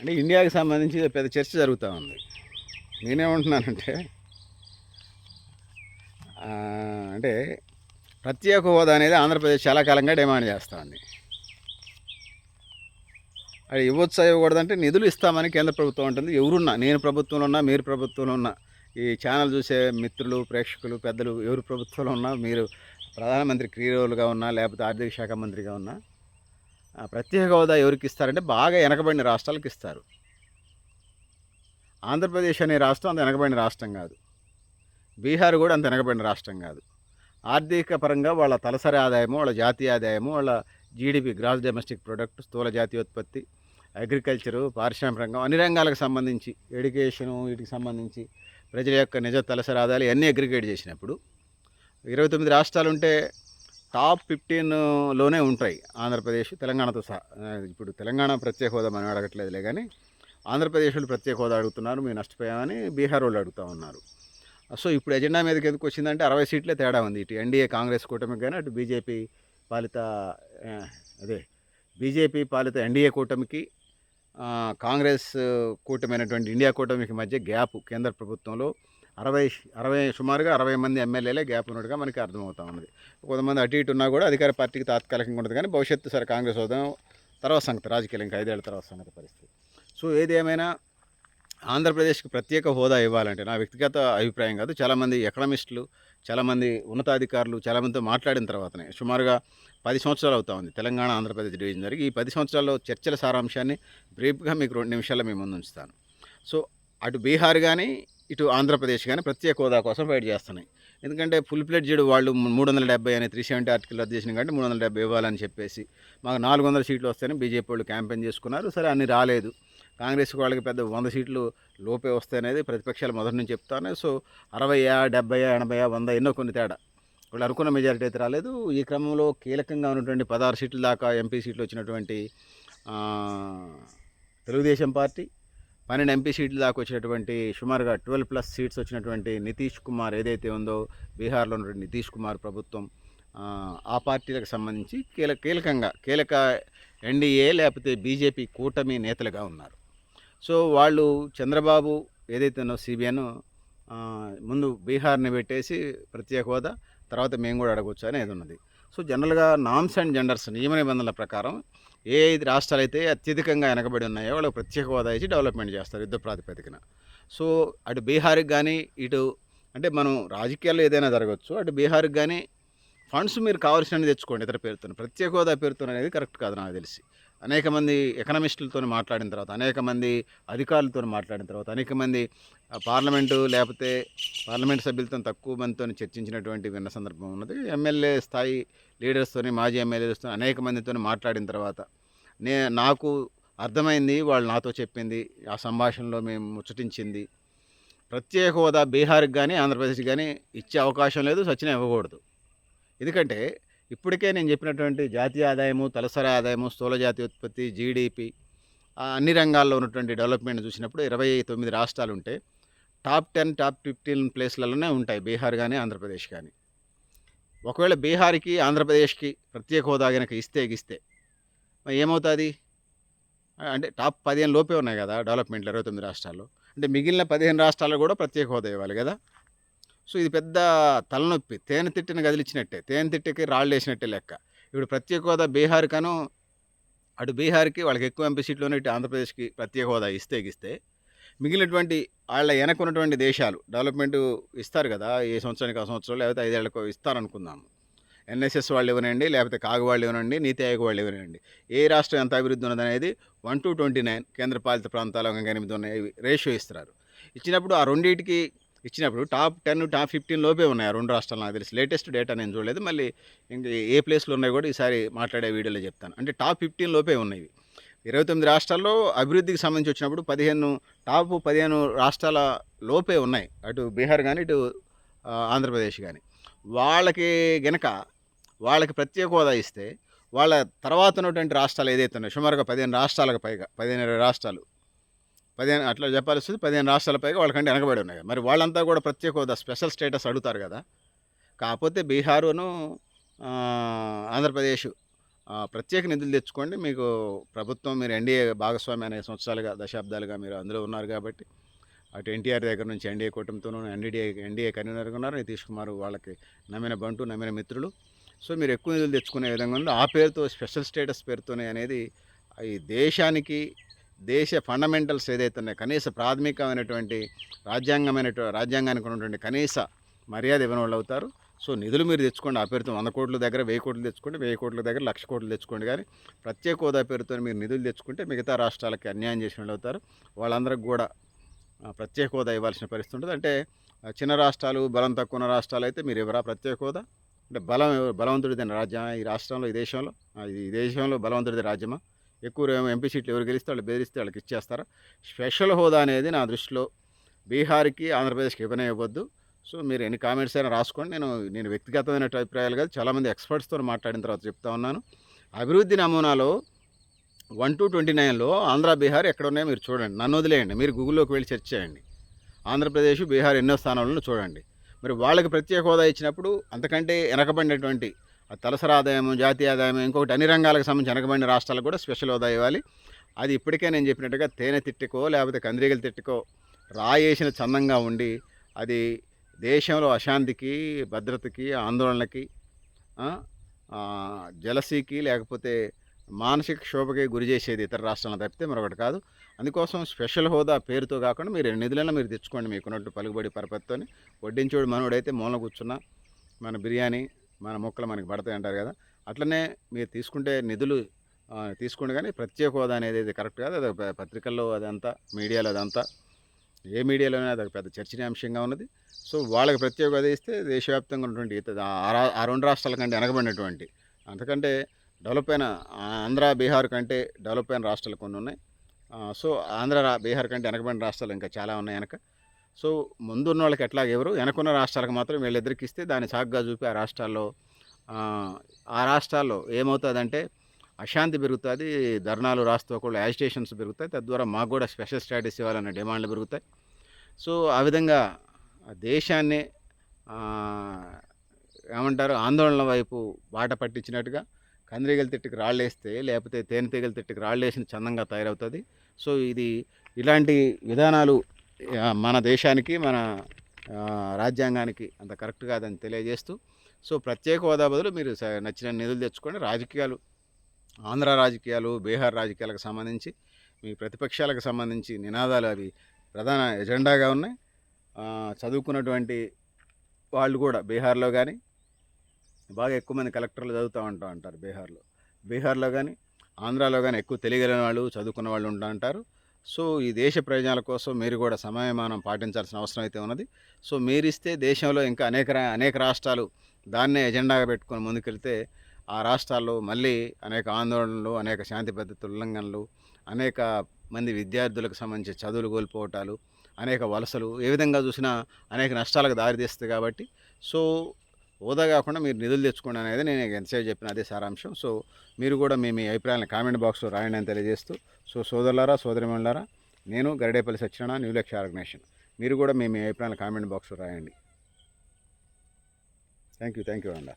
అంటే ఇండియాకి సంబంధించి పెద్ద చర్చ జరుగుతూ ఉంది. నేనేమంటున్నానంటే అంటే ప్రత్యేక హోదా అనేది ఆంధ్రప్రదేశ్ చాలా కాలంగా డిమాండ్ చేస్తూ ఉంది అది ఇవ్వచ్చా ఇవ్వకూడదంటే నిధులు ఇస్తామని కేంద్ర ప్రభుత్వం ఉంటుంది ఎవరున్నా నేను ప్రభుత్వంలో ఉన్నా మీరు ప్రభుత్వంలో ఉన్నా ఈ ఛానల్ చూసే మిత్రులు ప్రేక్షకులు పెద్దలు ఎవరు ప్రభుత్వంలో ఉన్నా మీరు ప్రధానమంత్రి క్రీడలుగా ఉన్నా లేకపోతే ఆర్థిక శాఖ మంత్రిగా ఉన్నా ప్రత్యేక హోదా ఎవరికి ఇస్తారంటే బాగా వెనకబడిన రాష్ట్రాలకు ఇస్తారు. ఆంధ్రప్రదేశ్ అనే రాష్ట్రం అంత వెనకబడిన రాష్ట్రం కాదు. బీహార్ కూడా అంత వెనకబడిన రాష్ట్రం కాదు. ఆర్థిక పరంగా వాళ్ళ తలసరి ఆదాయము వాళ్ళ జాతీయ ఆదాయము వాళ్ళ జీడిపి గ్రాస్ డొమెస్టిక్ ప్రొడక్ట్ స్థూల జాతీయోత్పత్తి అగ్రికల్చరు పారిశ్రామిక రంగం అన్ని రంగాలకు సంబంధించి ఎడ్యుకేషను వీటికి సంబంధించి ప్రజల యొక్క నిజ తలసరి ఆదాయాలు అన్నీ అగ్రిగేట్ చేసినప్పుడు ఇరవై తొమ్మిది రాష్ట్రాలు ఉంటే టాప్ ఫిఫ్టీన్లోనే ఉంటాయి ఆంధ్రప్రదేశ్ తెలంగాణతో సహా. ఇప్పుడు తెలంగాణ ప్రత్యేక హోదా మనం అడగట్లేదులే కానీ ఆంధ్రప్రదేశ్ వాళ్ళు ప్రత్యేక హోదా అడుగుతున్నారు మేము నష్టపోయామని బీహార్ వాళ్ళు అడుగుతూ ఉన్నారు. సో ఇప్పుడు ఎజెండా మీదకి ఎందుకు వచ్చిందంటే అరవై సీట్లే తేడా ఉంది. ఇటు ఎన్డీఏ కాంగ్రెస్ కూటమికి కానీ అటు బీజేపీ పాలిత అదే బీజేపీ పాలిత ఎన్డీఏ కూటమికి కాంగ్రెస్ కూటమైనటువంటి ఇండియా కూటమికి మధ్య గ్యాప్ కేంద్ర ప్రభుత్వంలో అరవై అరవై సుమారుగా అరవై మంది ఎమ్మెల్యేలే గ్యాప్ ఉన్నట్టుగా మనకి అర్థమవుతా ఉన్నది. కొంతమంది అటు ఇటు ఉన్నా కూడా అధికార పార్టీకి తాత్కాలికంగా ఉండదు కానీ భవిష్యత్తు సరే కాంగ్రెస్ హోదా తర్వాత సంగతి రాజకీయాలు ఇంకా ఐదేళ్ళ తర్వాత సంగతి పరిస్థితి. సో ఏది ఏమైనా ఆంధ్రప్రదేశ్కి ప్రత్యేక హోదా ఇవ్వాలంటే నా వ్యక్తిగత అభిప్రాయం కాదు చాలామంది ఎకనమిస్టులు చాలామంది ఉన్నతాధికారులు చాలామందితో మాట్లాడిన తర్వాతనే సుమారుగా పది సంవత్సరాలు అవుతా ఉంది తెలంగాణ ఆంధ్రప్రదేశ్ డివిజన్ జరిగి. ఈ పది సంవత్సరాల్లో చర్చల సారాంశాన్ని బ్రీఫ్గా మీకు రెండు నిమిషాల్లో మీ ముందు ఉంచుతాను. సో అటు బీహార్ కానీ ఇటు ఆంధ్రప్రదేశ్ కానీ ప్రత్యేక హోదా కోసం ఫైట్ చేస్తున్నాయి. ఎందుకంటే ఫుల్ ప్లేడ్జెడ్ వాళ్ళు మూడు వందల డెబ్బై అనే త్రీ సెవెంటీ ఆర్టికల్ రద్దు చేసిన కంటే మూడు వందల డెబ్బై ఇవ్వాలని చెప్పేసి మాకు నాలుగు వందల సీట్లు వస్తాయని బీజేపీ వాళ్ళు క్యాంపెయిన్ చేసుకున్నారు. సరే అన్ని రాలేదు. కాంగ్రెస్ వాళ్ళకి పెద్ద వంద సీట్లు లోపే వస్తాయనేది ప్రతిపక్షాలు మొదటి నుంచి చెప్తానే సో అరవయా డెబ్బై ఎనభై వంద ఎన్నో కొన్ని తేడా. వాళ్ళు అనుకున్న మెజారిటీ అయితే రాలేదు. ఈ క్రమంలో కీలకంగా ఉన్నటువంటి పదహారు సీట్ల దాకా ఎంపీ సీట్లు వచ్చినటువంటి తెలుగుదేశం పార్టీ పన్నెండు ఎంపీ సీట్లు దాకా వచ్చినటువంటి సుమారుగా ట్వెల్వ్ ప్లస్ సీట్స్ వచ్చినటువంటి నితీష్ కుమార్ ఏదైతే ఉందో బీహార్లో ఉన్నటువంటి నితీష్ కుమార్ ప్రభుత్వం ఆ, పార్టీలకు సంబంధించి కీలక కీలకంగా కీలక ఎన్డీఏ లేకపోతే బీజేపీ కూటమి నేతలుగా ఉన్నారు. సో వాళ్ళు చంద్రబాబు ఏదైతే ఉన్నో ముందు బీహార్ని పెట్టేసి ప్రత్యేక హోదా తర్వాత మేము కూడా అడగవచ్చు అనేది ఉన్నది. సో జనరల్గా నామ్స్ అండ్ జెండర్స్ నియమ నిబంధనల ప్రకారం ఏ ఐదు రాష్ట్రాలు అయితే అత్యధికంగా వెనకబడి ఉన్నాయో వాళ్ళకి ప్రత్యేక హోదా ఇచ్చి డెవలప్మెంట్ చేస్తారు యుద్ధ ప్రాతిపదికన. సో అటు బీహార్కి కానీ ఇటు అంటే మనం రాజకీయాల్లో ఏదైనా జరగవచ్చు అటు బీహార్కి కానీ ఫండ్స్ మీరు కావాల్సినవి తెచ్చుకోండి ఇతర పేరుతో ప్రత్యేక హోదా పేరుతో అనేది కరెక్ట్ కాదు నాకు తెలిసి. అనేక మంది ఎకనమిస్టులతో మాట్లాడిన తర్వాత అనేక మంది అధికారులతో మాట్లాడిన తర్వాత అనేక మంది పార్లమెంటు లేకపోతే పార్లమెంట్ సభ్యులతో తక్కువ మందితో చర్చించినటువంటి విన్న సందర్భం ఉన్నది. ఎమ్మెల్యే స్థాయి లీడర్స్తోని మాజీ ఎమ్మెల్యేలతో అనేక మందితో మాట్లాడిన తర్వాత నే నాకు అర్థమైంది వాళ్ళు నాతో చెప్పింది ఆ సంభాషణలో మేము ముచ్చటించింది. ప్రత్యేక హోదా బీహార్కి కానీ ఆంధ్రప్రదేశ్కి కానీ ఇచ్చే అవకాశం లేదు సచిన ఇవ్వకూడదు. ఎందుకంటే ఇప్పటికే నేను చెప్పినటువంటి జాతీయ ఆదాయము తలసరి ఆదాయము స్థూల జాతీయ ఉత్పత్తి జీడిపి అన్ని రంగాల్లో ఉన్నటువంటి డెవలప్మెంట్ చూసినప్పుడు ఇరవై తొమ్మిది రాష్ట్రాలు ఉంటే టాప్ టెన్ టాప్ ఫిఫ్టీన్ ప్లేస్లలోనే ఉంటాయి. బీహార్ కానీ ఆంధ్రప్రదేశ్ కానీ ఒకవేళ బీహార్కి ఆంధ్రప్రదేశ్కి ప్రత్యేక హోదా కనుక ఇస్తే గిస్తే మరి ఏమవుతుంది? అంటే టాప్ పదిహేను లోపే ఉన్నాయి కదా డెవలప్మెంట్లు ఇరవై తొమ్మిది రాష్ట్రాల్లో. అంటే మిగిలిన పదిహేను రాష్ట్రాలు కూడా ప్రత్యేక హోదా ఇవ్వాలి కదా? సో ఇది పెద్ద తలనొప్పి. తేనె తిట్టిన గదిలిచ్చినట్టే. తేనె తిట్టకి రాళ్ళు వేసినట్టే లెక్క. ఇప్పుడు ప్రత్యేక హోదా బీహార్ కను అటు బీహార్కి వాళ్ళకి ఎక్కువ ఎంపీ సీట్లోనే ఇటు ఆంధ్రప్రదేశ్కి ప్రత్యేక హోదా ఇస్తే ఇస్తే మిగిలినటువంటి వాళ్ళ వెనక ఉన్నటువంటి దేశాలు డెవలప్మెంట్ ఇస్తారు కదా ఏ సంవత్సరానికి ఆ సంవత్సరం లేకపోతే ఐదేళ్ళకు ఇస్తారనుకుందాము. ఎన్ఎస్ఎస్ వాళ్ళు ఇవ్వనండి లేకపోతే కాగు వాళ్ళు ఇవ్వనండి నీతి ఆయోగ్ వాళ్ళు ఇవ్వనండి ఏ రాష్ట్రం ఎంత అభివృద్ధి ఉన్నదనేది వన్ టు ట్వంటీ నైన్ కేంద్రపాలిత ప్రాంతాలు ఒక ఎనిమిది ఉన్నాయి రేషియో ఇస్తారు ఇచ్చినప్పుడు ఆ రెండింటికి ఇచ్చినప్పుడు టాప్ టెన్ టాప్ ఫిఫ్టీన్ లోపే ఉన్నాయి ఆ రెండు రాష్ట్రాలు నాకు తెలిసి. లేటెస్ట్ డేటా నేను చూడలేదు. మళ్ళీ ఇంకా ఏ ప్లేస్లో ఉన్నాయి కూడా ఈసారి మాట్లాడే వీడియోలో చెప్తాను. అంటే టాప్ ఫిఫ్టీన్ లోపే ఉన్నాయి. ఇరవై తొమ్మిది రాష్ట్రాల్లో అభివృద్ధికి సంబంధించి వచ్చినప్పుడు పదిహేను టాప్ పదిహేను రాష్ట్రాల లోపే ఉన్నాయి. అటు బీహార్ కానీ ఇటు ఆంధ్రప్రదేశ్ కానీ వాళ్ళకి గనక వాళ్ళకి ప్రత్యేక హోదా ఇస్తే వాళ్ళ తర్వాత ఉన్నటువంటి రాష్ట్రాలు ఏదైతే ఉన్నాయో సుమారుగా పదిహేను రాష్ట్రాలకు పైగా పదిహేను ఇరవై రాష్ట్రాలు పదిహేను అట్లా చెప్పాల్సి వస్తుంది పదిహేను రాష్ట్రాల పైగా వాళ్ళకంటే వెనకబడి ఉన్నాయి. మరి వాళ్ళంతా కూడా ప్రత్యేక హోదా స్పెషల్ స్టేటస్ అడుగుతారు కదా. కాకపోతే బీహారును ఆంధ్రప్రదేశ్ ప్రత్యేక నిధులు తెచ్చుకోండి. మీకు ప్రభుత్వం మీరు ఎన్డీఏ భాగస్వామి అనే సంవత్సరాలుగా దశాబ్దాలుగా మీరు అందులో ఉన్నారు కాబట్టి అటు ఎన్టీఆర్ దగ్గర నుంచి ఎన్డీఏ కూటమితోనూ ఎన్డీఏ ఎన్డీఏ కన్వీనర్గా ఉన్నారు. నితీష్ కుమార్ వాళ్ళకి నమ్మిన బంటు నమ్మిన మిత్రులు. సో మీరు ఎక్కువ నిధులు తెచ్చుకునే విధంగా ఉంది. ఆ పేరుతో స్పెషల్ స్టేటస్ పేరుతోనే అనేది ఈ దేశానికి దేశ ఫండమెంటల్స్ ఏదైతే ఉన్నాయో కనీస ప్రాథమికమైనటువంటి రాజ్యాంగమైన రాజ్యాంగానికి ఉన్నటువంటి కనీస మర్యాద ఇవ్వని వాళ్ళు అవుతారు. సో నిధులు మీరు తెచ్చుకోండి. ఆ పేరుతో వంద కోట్ల దగ్గర వెయ్యి కోట్లు తెచ్చుకోండి వెయ్యి కోట్ల దగ్గర లక్ష కోట్లు తెచ్చుకోండి. కానీ ప్రత్యేక హోదా పేరుతో మీరు నిధులు తెచ్చుకుంటే మిగతా రాష్ట్రాలకి అన్యాయం చేసిన వాళ్ళు అవుతారు. వాళ్ళందరికి కూడా ప్రత్యేక హోదా ఇవ్వాల్సిన పరిస్థితి ఉంటుంది. అంటే చిన్న రాష్ట్రాలు బలం తక్కువ ఉన్న రాష్ట్రాలు అయితే మీరు ఎవరా ప్రత్యేక హోదా? అంటే బలం బలవంతుడిదైన రాజ్యమా? రాజ్యం ఈ రాష్ట్రంలో ఈ దేశంలో? ఈ దేశంలో బలవంతుడిది రాజ్యమా? ఎక్కువ ఎంపీ సీట్లు ఎవరు గెలిస్తే వాళ్ళు బెదిరిస్తే వాళ్ళకి ఇచ్చేస్తారా? స్పెషల్ హోదా అనేది నా దృష్టిలో బీహార్కి ఆంధ్రప్రదేశ్కి ఇవ్వనే ఇవ్వద్దు. సో మీరు ఎన్ని కామెంట్స్ అయినా రాసుకోండి. నేను నేను వ్యక్తిగతమైన అభిప్రాయాలు కాదు. చాలామంది ఎక్స్పర్ట్స్తో మాట్లాడిన తర్వాత చెప్తా ఉన్నాను. అభివృద్ధి నమూనాలో వన్ టు ట్వంటీ నైన్లో ఆంధ్ర బీహార్ ఎక్కడ ఉన్నాయో మీరు చూడండి. నన్ను వదిలేయండి. మీరు గూగుల్లోకి వెళ్ళి సెర్చ్ చేయండి. ఆంధ్రప్రదేశ్ బీహార్ ఎన్నో స్థానాలను చూడండి. మరి వాళ్ళకి ప్రత్యేక హోదా ఇచ్చినప్పుడు అంతకంటే వెనకబడినటువంటి తలసరి ఆదాయం జాతీయ ఆదాయం ఇంకొకటి అన్ని రంగాలకు సంబంధించి వెనకబడిన రాష్ట్రాలకు కూడా స్పెషల్ హోదా ఇవ్వాలి. అది ఇప్పటికే నేను చెప్పినట్టుగా తేనె తిట్టుకో లేకపోతే కందిరీగలు తిట్టుకో రాయేసిన చందంగా ఉండి అది దేశంలో అశాంతికి భద్రతకి ఆందోళనకి జలసీకి లేకపోతే మానసిక క్షోభకి గురి చేసేది ఇతర రాష్ట్రాలను తప్పితే మరొకటి కాదు. అందుకోసం స్పెషల్ హోదా పేరుతో కాకుండా మీరు నిధులను మీరు తెచ్చుకోండి మీకున్నట్టు పలుకుబడి పరపతితోని. వడ్డించోడు మనోడైతే మూల కూర్చున్నా మన బిర్యానీ మన మొక్కలు మనకి పడతాయి అంటారు కదా. అట్లనే మీరు తీసుకుంటే నిధులు ఆ, తీసుకోండి కానీ ప్రత్యేక హోదా అనేది అది కరెక్ట్ కాదు. అది పత్రికల్లో అదంతా మీడియాలో అదంతా ఏ మీడియాలోనే అది పెద్ద చర్చనీయాంశంగా ఉన్నది. సో వాళ్ళకి ప్రత్యేక హోదా ఇస్తే దేశవ్యాప్తంగా ఉన్నటువంటి ఆ రెండు రాష్ట్రాల కంటే వెనకబడినటువంటి అంతకంటే డెవలప్ అయిన ఆంధ్ర బీహార్ కంటే డెవలప్ అయిన రాష్ట్రాలు కొన్ని ఉన్నాయి. సో ఆంధ్ర బీహార్ కంటే వెనకబడిన రాష్ట్రాలు ఇంకా చాలా ఉన్నాయి వెనక. సో ముందున్న వాళ్ళకి ఎట్లా ఎవరు? వెనకున్న రాష్ట్రాలకు మాత్రం వీళ్ళిద్దరికి ఇస్తే దాన్ని సాగ్గా చూపి ఆ రాష్ట్రాల్లో ఆ, రాష్ట్రాల్లో ఏమవుతుందంటే అశాంతి పెరుగుతుంది ధర్నాలు రాస్తూ కూడా యాజిటేషన్స్ పెరుగుతాయి తద్వారా మాకు కూడా స్పెషల్ స్టాటస్ ఇవ్వాలనే డిమాండ్లు పెరుగుతాయి. సో ఆ విధంగా దేశాన్ని ఏమంటారు ఆందోళన వైపు బాట పట్టించినట్టుగా కందిరీగల తిట్టుకు రాళ్ళేస్తే లేకపోతే తేనెటీగల తిట్టుకు రాళ్ళేసిన చందంగా తయారవుతుంది. సో ఇది ఇలాంటి విధానాలు మన దేశానికి మన రాజ్యాంగానికి అంత కరెక్ట్ కాదని తెలియజేస్తూ సో ప్రత్యేక హోదా బదులు మీరు నచ్చిన నిధులు తెచ్చుకొని రాజకీయాలు ఆంధ్ర రాజకీయాలు బీహార్ రాజకీయాలకు సంబంధించి మీ ప్రతిపక్షాలకు సంబంధించి నినాదాలు అవి ప్రధాన ఎజెండాగా ఉన్నాయి. చదువుకున్నటువంటి వాళ్ళు కూడా బీహార్లో కానీ బాగా ఎక్కువ మంది కలెక్టర్లు చదువుతూ ఉంటా అంటారు బీహార్లో. బీహార్లో కానీ ఆంధ్రాలో కానీ ఎక్కువ తెలియగలిగిన వాళ్ళు చదువుకున్న వాళ్ళు ఉంటా అంటారు సో ఈ దేశ ప్రయోజనాల కోసం మీరు కూడా సమయమానం పాటించాల్సిన అవసరం అయితే ఉన్నది. సో మీరిస్తే దేశంలో ఇంకా అనేక అనేక రాష్ట్రాలు దాన్నే ఎజెండాగా పెట్టుకొని ముందుకెళ్తే ఆ రాష్ట్రాల్లో మళ్ళీ అనేక ఆందోళనలు అనేక శాంతి పద్ధతి ఉల్లంఘనలు అనేక మంది విద్యార్థులకు సంబంధించి చదువులు కోల్పోవటాలు అనేక వలసలు ఏ విధంగా చూసినా అనేక నష్టాలకు దారితీస్తుంది కాబట్టి. సో హోదా కాకుండా మీరు నిధులు తెచ్చుకోండి అనేది నేను ఎంతసేపు చెప్పిన అదే సారాంశం. సో మీరు కూడా మీ మీ అభిప్రాయాలను కామెంట్ బాక్స్లో రాయండి అని తెలియజేస్తూ సో సోదరులారా సోదరిమణులారా నేను గరిడేపల్లి సత్యనారాయణ న్యూ లక్ష్య ఆర్గనైజేషన్. మీరు కూడా మీ మీ అభిప్రాయాలను కామెంట్ బాక్స్లో రాయండి. థ్యాంక్ యూ థ్యాంక్ యూ అండి.